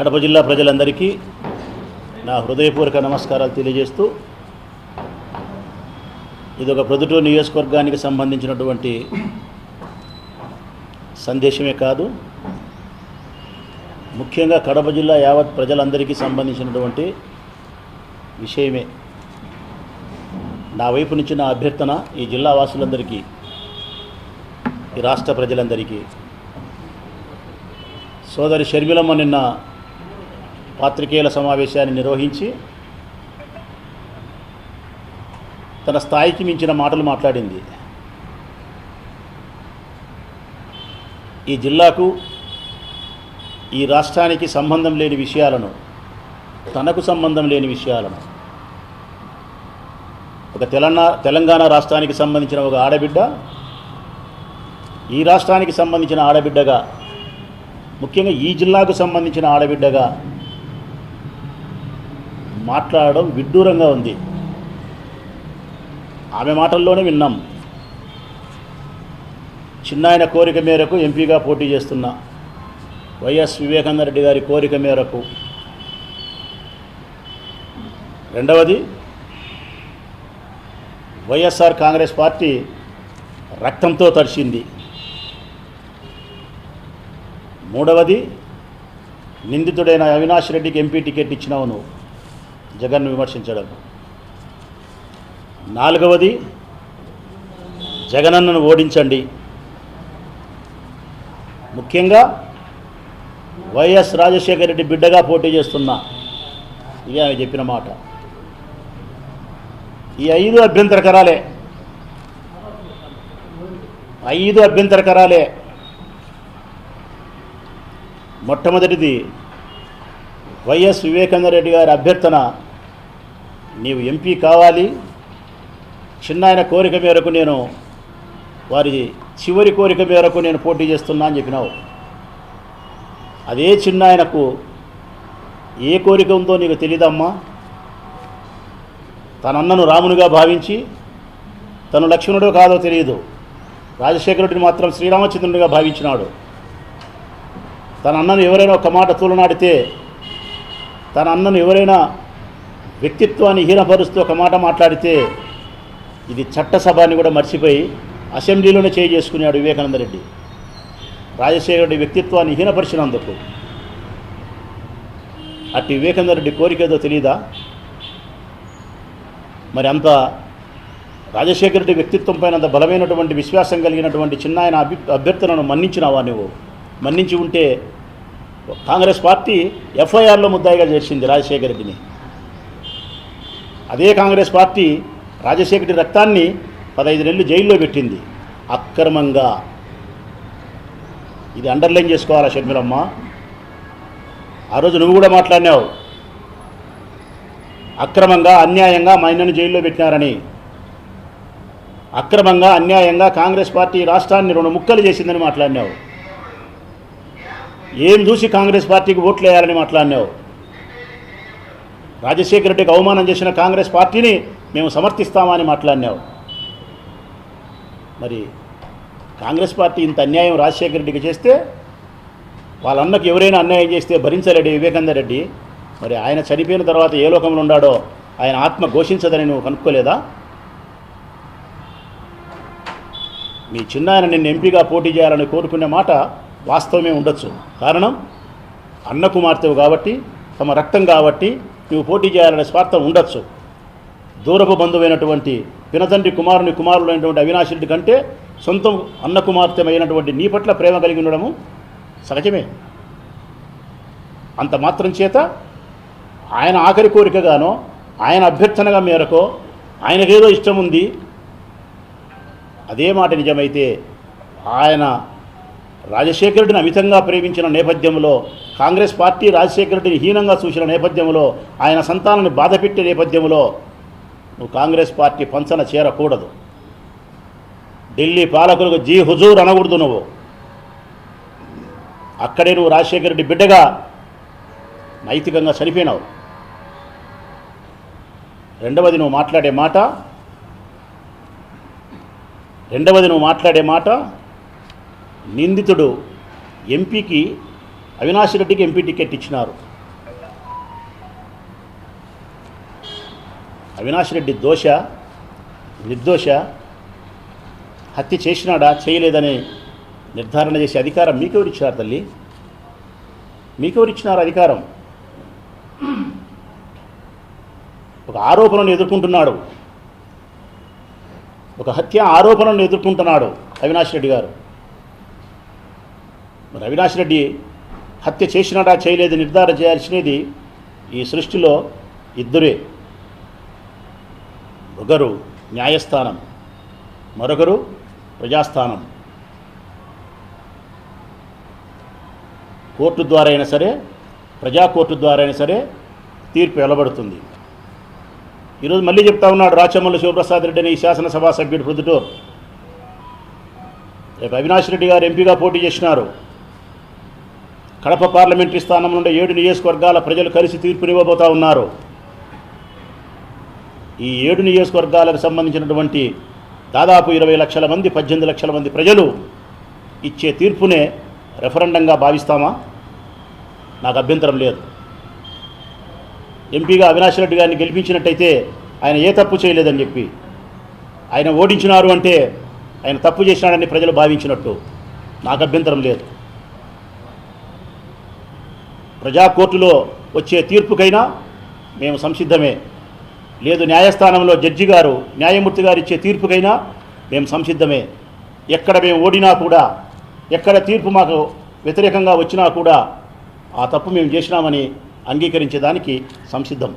కడప జిల్లా ప్రజలందరికీ నా హృదయపూర్వక నమస్కారాలు తెలియజేస్తూ ఇది ఒక ప్రొద్దుటూరు నియోజకవర్గానికి సంబంధించినటువంటి సందేశమే కాదు. ముఖ్యంగా కడప జిల్లా యావత్ ప్రజలందరికీ సంబంధించినటువంటి విషయమే. నా వైపు నుంచి నా అభ్యర్థన ఈ జిల్లా వాసులందరికీ ఈ రాష్ట్ర ప్రజలందరికీ. సోదరి షర్మిలమ్మ నిన్న పాత్రికేయుల సమావేశాన్ని నిర్వహించి తన స్థాయికి మించిన మాటలు మాట్లాడింది. ఈ జిల్లాకు ఈ రాష్ట్రానికి సంబంధం లేని విషయాలను తనకు సంబంధం లేని విషయాలను ఒక తెలంగాణ తెలంగాణ రాష్ట్రానికి సంబంధించిన ఒక ఆడబిడ్డ ఈ రాష్ట్రానికి సంబంధించిన ఆడబిడ్డగా ముఖ్యంగా ఈ జిల్లాకు సంబంధించిన ఆడబిడ్డగా మాట్లాడడం విడ్డూరంగా ఉంది. ఆమె మాటల్లోనే విన్నాం. చిన్నాయన కోరిక మేరకు ఎంపీగా పోటీ చేస్తున్న వైఎస్ వివేకానంద రెడ్డి గారి కోరిక మేరకు. రెండవది వైఎస్ఆర్ కాంగ్రెస్ పార్టీ రక్తంతో తడిచింది. మూడవది నిందితుడైన అవినాష్ రెడ్డికి ఎంపీ టికెట్ ఇచ్చినావు నువ్వు. జగన్ను విమర్శించడం. నాలుగవది జగనన్నను ఓడించండి. ముఖ్యంగా వైఎస్ రాజశేఖర రెడ్డి బిడ్డగా పోటీ చేస్తున్నా ఇది ఆమె చెప్పిన మాట. ఈ ఐదు అభ్యంతరకరాలే ఐదు అభ్యంతరకరాలే మొట్టమొదటిది వైఎస్ వివేకానంద రెడ్డి గారి అభ్యర్థన నీవు ఎంపీ కావాలి. చిన్నాయన కోరిక మేరకు నేను వారి చివరి కోరిక మేరకు నేను పోటీ చేస్తున్నా అని చెప్పినావు. అదే చిన్నాయనకు ఏ కోరిక ఉందో నీకు తెలియదమ్మా తన అన్నను రామునిగా భావించి తను లక్ష్మణుడో కాదో తెలియదు. రాజశేఖరుడిని మాత్రం శ్రీరామచంద్రునిగా భావించినాడు. తన అన్నను ఎవరైనా ఒక మాట తూలనాడితే తన అన్నను ఎవరైనా వ్యక్తిత్వాన్ని హీనపరుస్తూ ఒక మాట మాట్లాడితే ఇది చట్టసభని కూడా మర్చిపోయి అసెంబ్లీలోనే చేయి చేసుకున్నాడు వివేకానంద రెడ్డి రాజశేఖరుడి వ్యక్తిత్వాన్ని హీనపరిచినందుకు. అట్టి వివేకానంద రెడ్డి కోరిక ఏదో తెలియదా మరి అంత రాజశేఖర రెడ్డి వ్యక్తిత్వం పైన అంత బలమైనటువంటి విశ్వాసం కలిగినటువంటి చిన్నాయన అభి అభ్యర్థులను మన్నించినావా నువ్వు మన్నించి ఉంటే కాంగ్రెస్ పార్టీ ఎఫ్ఐఆర్లో ముద్దాయిగా చేసింది రాజశేఖర రెడ్డిని అదే కాంగ్రెస్ పార్టీ రాజశేఖరి రక్తాన్ని పదహైదు నెలలు జైల్లో పెట్టింది. అక్రమంగా. ఇది అండర్లైన్ చేసుకోవాలా షర్మిలమ్మ? ఆ రోజు నువ్వు కూడా మాట్లాడినావు. అక్రమంగా అన్యాయంగా మా ఆయనను జైల్లో పెట్టినారని. అక్రమంగా అన్యాయంగా కాంగ్రెస్ పార్టీ రాష్ట్రాన్ని రెండు ముక్కలు చేసిందని మాట్లాడినావు. ఏం చూసి కాంగ్రెస్ పార్టీకి ఓట్లు వేయాలని మాట్లాడినావు? రాజశేఖర రెడ్డికి అవమానం చేసిన కాంగ్రెస్ పార్టీని మేము సమర్థిస్తామని మాట్లాడినావు. మరి కాంగ్రెస్ పార్టీ ఇంత అన్యాయం రాజశేఖర రెడ్డికి చేస్తే వాళ్ళ అన్నకి ఎవరైనా అన్యాయం చేస్తే భరించలేడు వివేకానంద రెడ్డి. మరి ఆయన చనిపోయిన తర్వాత ఏ లోకంలో ఉన్నాడో ఆయన ఆత్మ ఘోషించదని నువ్వు కనుక్కోలేదా? మీ చిన్నాయన నిన్ను ఎంపీగా పోటీ చేయాలని కోరుకునే మాట వాస్తవమే ఉండొచ్చు. కారణం అన్న కుమార్తెవు కాబట్టి తమ రక్తం కాబట్టి నువ్వు పోటీ చేయాలనే స్వార్థం ఉండొచ్చు. దూరపు బంధువైనటువంటి పినతండ్రి కుమారుని కుమారుడైనటువంటి అవినాష్ రెడ్డి కంటే సొంతం అన్న కుమార్తెమైనటువంటి నీ పట్ల ప్రేమ కలిగి ఉండడము సహజమే. అంత మాత్రం చేత ఆయన ఆఖరి కోరికగానో ఆయన అభ్యర్థనగా మేరకో ఆయనకేదో ఇష్టం ఉంది అదే మాట నిజమైతే ఆయన రాజశేఖరుడిని రెడ్డిని అమితంగా ప్రేమించిన నేపథ్యంలో కాంగ్రెస్ పార్టీ రాజశేఖర రెడ్డిని హీనంగా చూసిన నేపథ్యంలో ఆయన సంతానాన్ని బాధపెట్టే నేపథ్యంలో నువ్వు కాంగ్రెస్ పార్టీ పంచన చేరకూడదు. ఢిల్లీ పాలకులకు జీ హుజూర్ అనకూడదు నువ్వు. అక్కడే నువ్వు రాజశేఖర రెడ్డి బిడ్డగా నైతికంగా చనిపోయినావు. రెండవది నువ్వు మాట్లాడే మాట రెండవది నువ్వు మాట్లాడే మాట నిందితుడు ఎంపీకి అవినాష్ రెడ్డికి ఎంపీ టికెట్ ఇచ్చినారు. అవినాష్ రెడ్డి దోష నిర్దోష హత్య చేసినాడా చేయలేదని నిర్ధారణ చేసే అధికారం మీకెవరిచ్చినారు తల్లి? మీకెవరిచ్చినారు అధికారం? ఒక ఆరోపణను ఎదుర్కొంటున్నాడు. ఒక హత్య ఆరోపణను ఎదుర్కొంటున్నాడు అవినాష్ రెడ్డి గారు. మరి అవినాష్ రెడ్డి హత్య చేసినాడా చేయలేదు నిర్ధారణ చేయాల్సినది ఈ సృష్టిలో ఇద్దరే. ఒకరు న్యాయస్థానం మరొకరు ప్రజాస్థానం. కోర్టు ద్వారా అయినా సరే ప్రజా కోర్టు ద్వారా అయినా సరే తీర్పు వెలబడుతుంది ఈరోజు మళ్ళీ చెప్తా ఉన్నాడు రాచమల్లి శివప్రసాద్ రెడ్డి అనే ఈ శాసనసభ సభ్యుడు ప్రొద్దుటూరు. రేపు అవినాష్ రెడ్డి గారు ఎంపీగా పోటీ చేసినారు. కడప పార్లమెంటరీ స్థానం నుండి ఏడు నియోజకవర్గాల ప్రజలు కలిసి తీర్పునివ్వబోతా ఉన్నారు. ఈ ఏడు నియోజకవర్గాలకు సంబంధించినటువంటి దాదాపు ఇరవై లక్షల మంది పద్దెనిమిది లక్షల మంది ప్రజలు ఇచ్చే తీర్పునే రెఫరెండంగా భావిస్తామా? నాకు అభ్యంతరం లేదు. ఎంపీగా అవినాష్ రెడ్డి గారిని గెలిపించినట్టయితే ఆయన ఏ తప్పు చేయలేదని చెప్పి ఆయన ఓడించినారు అంటే ఆయన తప్పు చేసినాడని ప్రజలు భావించినట్టు. నాకు అభ్యంతరం లేదు. ప్రజా కోర్టులో వచ్చే తీర్పుకైనా మేము సంసిద్ధమే. లేదు న్యాయస్థానంలో జడ్జి గారు న్యాయమూర్తి గారు ఇచ్చే తీర్పుకైనా మేము సంసిద్ధమే. ఎక్కడ మేము ఓడినా కూడా ఎక్కడ తీర్పు మాకు వ్యతిరేకంగా వచ్చినా కూడా ఆ తప్పు మేము చేసినామని అంగీకరించేదానికి సంసిద్ధం.